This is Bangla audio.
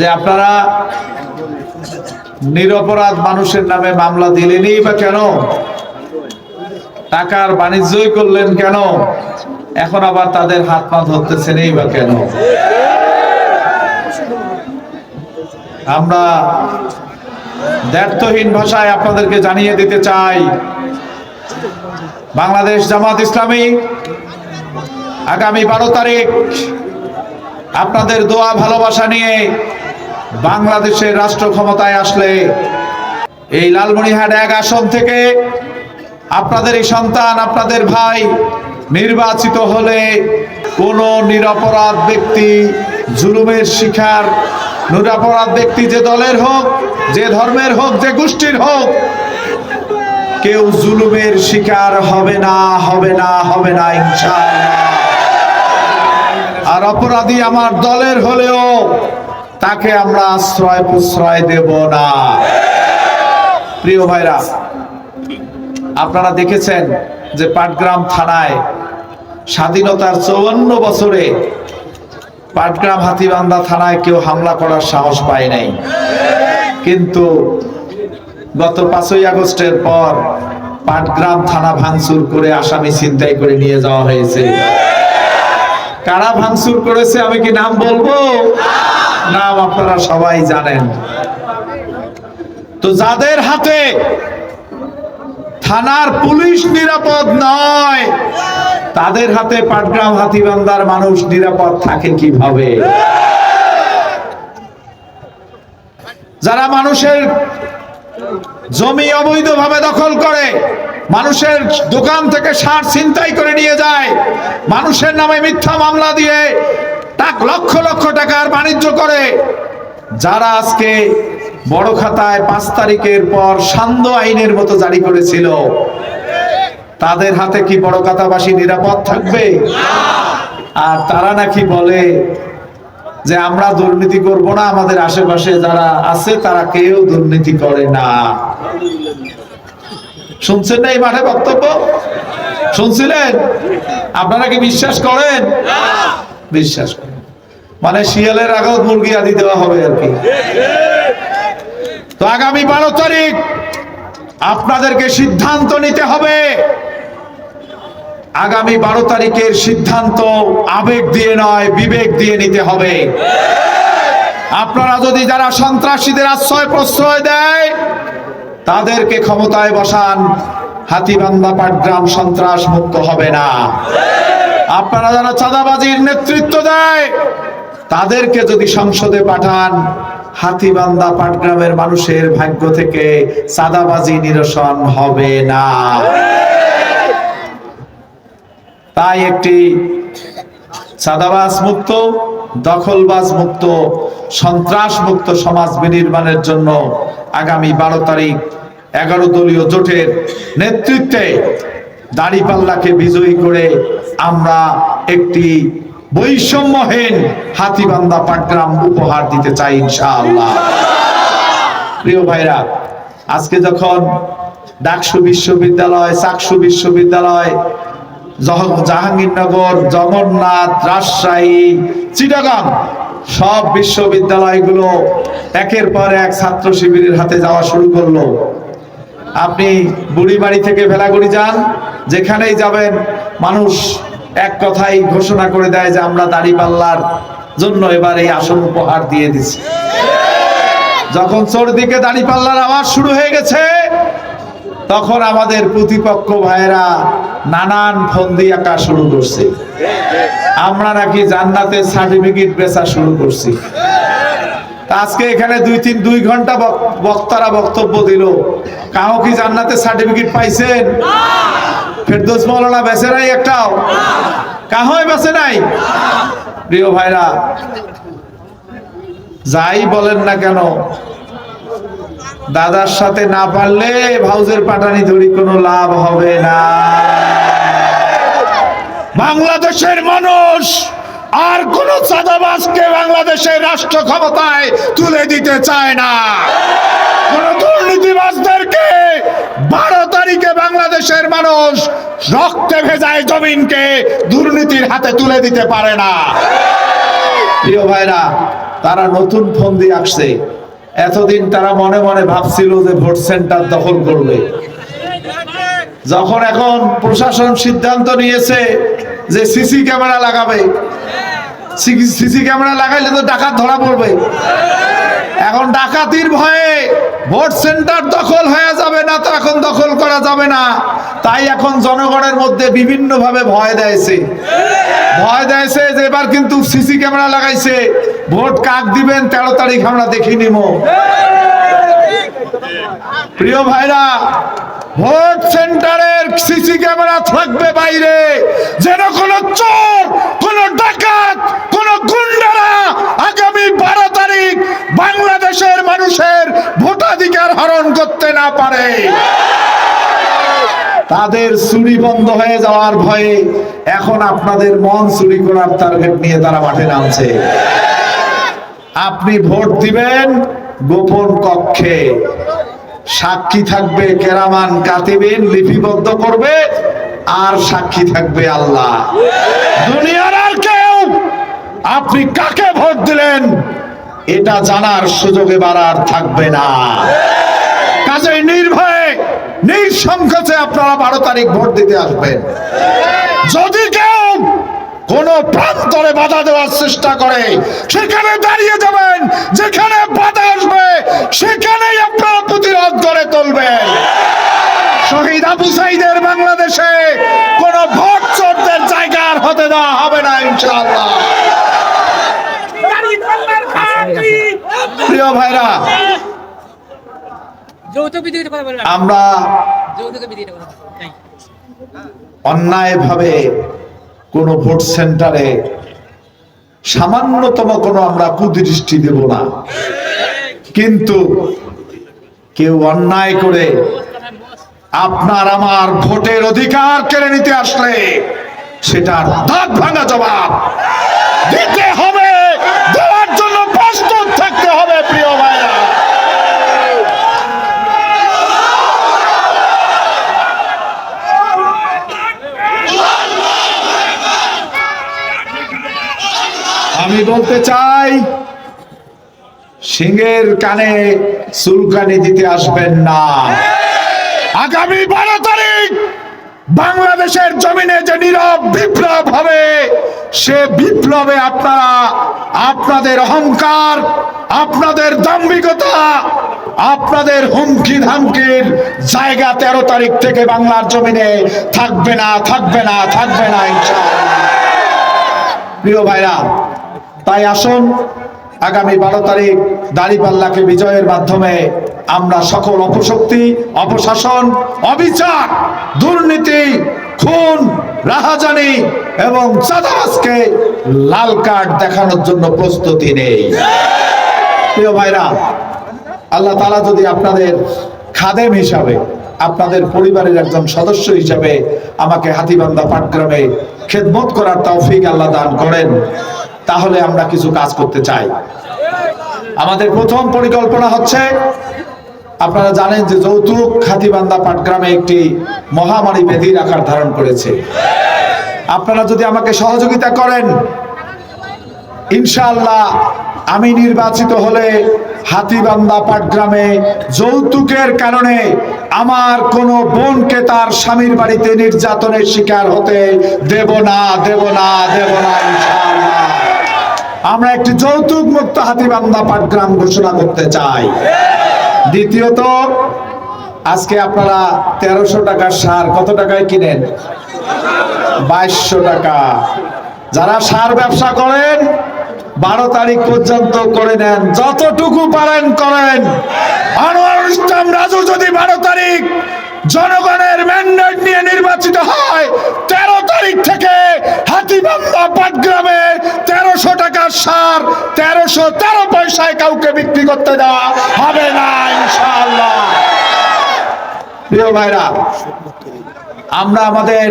যে আপনারা নিরপরাধ মানুষের নামে মামলা দিলেনই বা কেন? টাকার বাণিজ্যই করলেন কেন? এখন আবার তাদের হাত পা ধরতেছেনই বা কেন? আমরা দ্ব্যর্থহীন ভাষায় আপনাদেরকে জানিয়ে দিতে চাই, বাংলাদেশ জামাত ইসলামী আগামী বারো তারিখ আপনাদের দোয়া ভালোবাসা নিয়ে বাংলাদেশের রাষ্ট্র ক্ষমতায় আসলে এই লালমনিহাট এক আসন থেকে আপনাদের এই সন্তান, আপনাদের ভাই নির্বাচিত হলে কোন নিরপরাধ ব্যক্তি, জুলুমের শিকার, নিরাপরাধ ব্যক্তি যে দলের হোক, যে ধর্মের হোক, যে গোষ্ঠীর হোক, কেউ জুলুমের শিকার হবে না হবে না হবে না, ইনশাআল্লাহ। আর অপরাধী আমার দলের হলেও তাকে আমরা আশ্রয় প্রশ্রয় দেব না। প্রিয় ভাইরা, আপনারা দেখেছেন যে পাটগ্রাম থানায় স্বাধীনতার চৌয়ান্ন বছরে পাটগ্রাম হাতিবান্ধা থানায় কেউ হামলা করার সাহস পায় নাই। কিন্তু গত পাঁচই আগস্টের পর পাটগ্রাম থানা ভাঙচুর করে আসামি ছিনতাই করে নিয়ে যাওয়া হয়েছে। কারা ভাঙচুর করেছে আমি কি নাম বলব? নাম আপনারা সবাই জানেন। তো যাদের হাতে থানার পুলিশ নিরাপদ নয়, তাদের হাতে পাটগ্রাম হাতিবান্দার মানুষ নিরাপদ থাকে কীভাবে? যারা মানুষের জমি অবৈধভাবে দখল করে, মানুষের দোকান থেকে সার ছিনতাই করে নিয়ে যায়, মানুষের নামে মিথ্যা মামলা দিয়ে টাক লক্ষ লক্ষ টাকার বাণিজ্য করে। যারা আজকে বড় খাতায় পাঁচ তারিখের পর সান্দ আইনের মতো জারি করেছিল, তাদের হাতে কি বড় খাতাবাসী নিরাপদ থাকবে? আর তারা নাকি বলে যে, আমরা দুর্নীতি করব না, আমাদের আশেপাশে যারা আছে, তারা কেউ দুর্নীতি করে না। শুনছেন না এই মাঠে বক্তব্য? শুনছিলেন? আপনারা কি বিশ্বাস করেন? বিশ্বাস করেন। মানে শিয়ালের আগত মুরগি আদি দেওয়া হবে আর কি। তো আগামী বারো তারিখ আপনাদেরকে সিদ্ধান্ত নিতে হবে। আগামী বারো তারিখের সিদ্ধান্ত আবেগ দিয়ে নয়, বিবেক দিয়ে নিতে হবে। আপনারা যদি যারা সন্ত্রাসীদের আশ্রয় প্রশ্রয় দেয়, তাদেরকে ক্ষমতায় বসান। হাতিবান্ধা পাটগ্রাম সন্ত্রাস মুক্ত হবে না। আপনারা যারা চাঁদাবাজির নেতৃত্ব দেয় তাদেরকে যদি সংসদে পাঠান, হাতিবান্ধা পাটগ্রামের মানুষের ভাগ্য থেকে চাঁদাবাজি নিরসন হবে না। তাই একটি চাঁদাবাজ মুক্ত দখলবাজ মুক্ত সন্ত্রাস মুক্ত সমাজ বিনির্মাণের জন্য আগামী বারো তারিখ এগারো দলীয় জোটের নেতৃত্বে দাড়িপাল্লাকে বিজয়ী করে আমরা একটি বৈষম্যহীন হাতিবান্ধা পাটগ্রাম উপহার দিতে চাই ইনশাআল্লাহ। প্রিয় ভাইরা, আজকে যখন ডাকসু বিশ্ববিদ্যালয়, চাকসু বিশ্ববিদ্যালয় জাহাঙ্গীরনগর, জগন্নাথ, রাজশাহী, চিটাগাং, সব বিশ্ববিদ্যালয়গুলো একের পর এক ছাত্র শিবিরের হাতে যাওয়া শুরু করল। আপনি বুড়িবাড়ি থেকে ভেলাগুড়ি যান, যেখানেই যাবেন, মানুষ এক কথাই ঘোষণা করে দেয় যে আমরা দাড়িপাল্লার জন্য এবার এই আসন উপহার দিয়ে দিছি। যখন চোরদিকে দাড়িপাল্লার আওয়াজ শুরু হয়ে গেছে, তখন আমাদের প্রতিপক্ষ ভাইয়েরা নানান ফন্দি আঁকা শুরু করছে। আমরা নাকি জান্নাতের সার্টিফিকেট বেচা শুরু করছি। আজকে এখানে দুই তিন দুই ঘণ্টা বক- বক্তারা বক্তব্য দিল। কাউ কি জান্নাতের সার্টিফিকেট পাইছেন? ফেরদৌস মৌলানা বেচে নাই একটাও। কাহই বেচে নাই? প্রিয় ভাইরা, যাই বলেন না কেন, দাদার সাথে না পারলে ভাউজের পাটানি ধরি কোনো লাভ হবে না। বাংলাদেশের মানুষ আর কোন চাঁদাবাজকে বাংলাদেশের রাষ্ট্র ক্ষমতায় তুলে দিতে চায় না। কোন দুর্নীতিবাজদেরকে বারো বাংলাদেশের মানুষ রক্তে ভেজায় জমিনকে দুর্নীতির হাতে তুলে দিতে পারে না। প্রিয় ভাইরা, তারা নতুন ফোন দিয়ে আসছে এতদিন তারা মনে মনে ভাবছিল যে ভোট সেন্টার দখল করবে। যখন এখন প্রশাসন সিদ্ধান্ত নিয়েছে যে সিসি ক্যামেরা লাগাবে, সিসি ক্যামেরা লাগাইলে তো ডাকাত ধরা পড়বে। এখন ডাকাতির ভয়ে ভোট সেন্টার দখল হয়ে যাবে না, তো এখন দখল করা যাবে না। তাই এখন জনগণের মধ্যে বিভিন্ন ভাবে ভয় দেয়ছে। ভয় দেয়ছে যে এবার কিন্তু সিসি ক্যামেরা লাগাইছে। ভোট কাক দিবেন, তেরো তারিখ আমরা দেখি নিব। প্রিয় ভাইরা, ভোট সেন্টারের সিসি ক্যামেরা থাকবে বাইরে। যেন কোন চোর, কোন ডাকাত, কোন গুন্ডারা আগামী বারো তারিখ বাংলাদেশের মানুষের ভোটাধিকার হরণ করতে না পারে। তাদের চুরি বন্ধ হয়ে যাওয়ার ভয়ে এখন আপনাদের মন চুরি করার টার্গেট নিয়ে তারা মাঠে নামছে। আপনি ভোট দিবেন গোপন কক্ষে। সাক্ষী থাকবে কেরামান কাতিবিন, লিপিবদ্ধ করবে আর সাক্ষী থাকবে আল্লাহ। দুনিয়ার আর কেউ, আপনি কাকে ভোট দিলেন? এটা জানার সুযোগ আর থাকবে না। কাজেই নির্ভয়ে নিঃসংকোচে আপনারা বারো তারিখ ভোট দিতে আসবেন। যদি কেউ কোন প্রান্তরে বাধা দেওয়ার চেষ্টা করে সেখানে দাঁড়িয়ে যাবেন যেখানে বাধা আসবে সেখানেই আপনারা প্রতিরোধ করে তুলবেন। শহীদ আবু সাইদের বাংলাদেশে কোন ভোট চোরদের জায়গার হতে দেওয়া হবে না ইনশাআল্লাহ। প্রিয় ভাইরা আমরা যৌতুক বিধির অন্যায়ভাবে কোন ভোট সেন্টারে সামান্যতম কোনো আমরা কুদৃষ্টি দেব না। কিন্তু কেউ অন্যায় করে আপনার আমার ভোটের অধিকার কেড়ে নিতে আসলে সেটার দাঁত ভাঙা জবাব দিতে হবে দেওয়ার জন্য প্রস্তুত থাকতে হবে প্রিয় ভাইরা আমি বলতে চাই, সিংহের কানে চুলকানি দিতে আসবেন না। আগামী বারো তারিখ বাংলাদেশের জমিনে যে নীরব বিপ্লব হবে, সে বিপ্লবে আপনারা আপনাদের অহংকার, আপনাদের দাম্ভিকতা, আপনাদের হুমকি ধামকির জায়গা তেরো তারিখ থেকে বাংলার জমিনে থাকবে না থাকবে না থাকবে না, ইনশাআল্লাহ। প্রিয় ভাইরা তাই আসুন, আগামী বারো তারিখ দাড়িপাল্লাকে বিজয়ের মাধ্যমে আমরা সকল অপশক্তি, অপশাসন, অবিচার, দুর্নীতি, খুন, রাহাজানি এবং চাঁদাবাজকে লাল কার্ড দেখানোর জন্য প্রস্তুতি নেই। প্রিয় ভাইরা, আল্লাহ তালা যদি আপনাদের খাদেম হিসাবে, আপনাদের পরিবারের একজন সদস্য হিসাবে আমাকে হাতিবান্ধা পাটগ্রামে খেদমত করার তৌফিক আল্লাহ দান করেন। তাহলে আমরা কিছু কাজ করতে চাই। আমাদের প্রথম পরিকল্পনা হচ্ছে, আপনারা জানেন যে যৌতুক হাতিবান্ধা পাটগ্রামে একটি মহামারী ব্যাধির আকার ধারণ করেছে। আপনারা যদি আমাকে সহযোগিতা করেন, ইনশাআল্লাহ আমি নির্বাচিত হলে হাতিবান্ধা পাটগ্রামে যৌতুকের কারণে আমার কোনো বোনকে তার স্বামীর বাড়িতে নির্যাতনের শিকার হতে দেব না দেব না দেব না, ইনশাআল্লাহ। আমরা একটি যৌতুক মুক্ত হাতিবান্ধা পাটগ্রাম ঘোষণা করতে চাই। দ্বিতীয়ত, আজকে আপনারা তেরোশো টাকার সার কত টাকায় কিনেন? বাইশশো টাকা। যারা সার ব্যবসা করেন, বারো তারিখ পর্যন্ত করে নেন, যতটুকু পারেন করেন। রাজু যদি বারো তারিখ জনগণের ম্যান্ডেট নিয়ে নির্বাচিত হয় তেরো থেকে হাতিবান্ধা পাটগ্রামে তেরোশো টাকার সার, তেরোশো তেরো পয়সায় কাউকে বিক্রি করতে দেওয়া হবে না, ইনশাআল্লাহ। প্রিয় ভাইরা, আমরা আমাদের